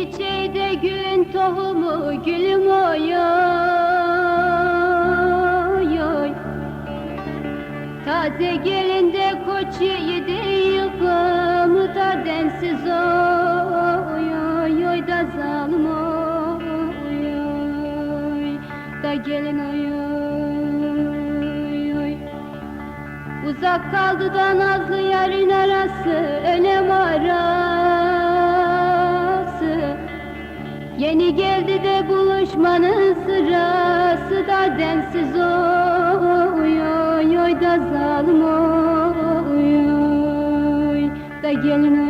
İdenin çiçeği de gülün tohumu gülüm oy oy oy Taze gelin de koç yiğidi yıkımı da densiz oy oy oy da zalim oy oy Da gelin oy oy oy Uzak kaldı da nazlı yarın arası ölem arası de buluşmanın sırası da densiz oy oy oy da zalim oy Da gelin oy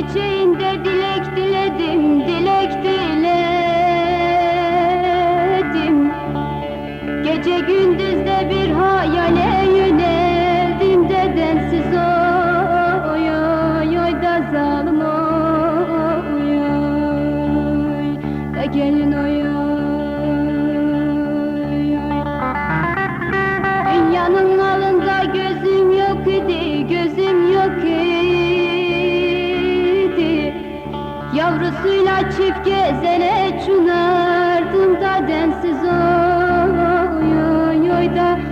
çiçeğinde dilek diledim, dilek diledim. Gece gündüz Aklıyla çift gezene çunardım da densiz oy oy oy da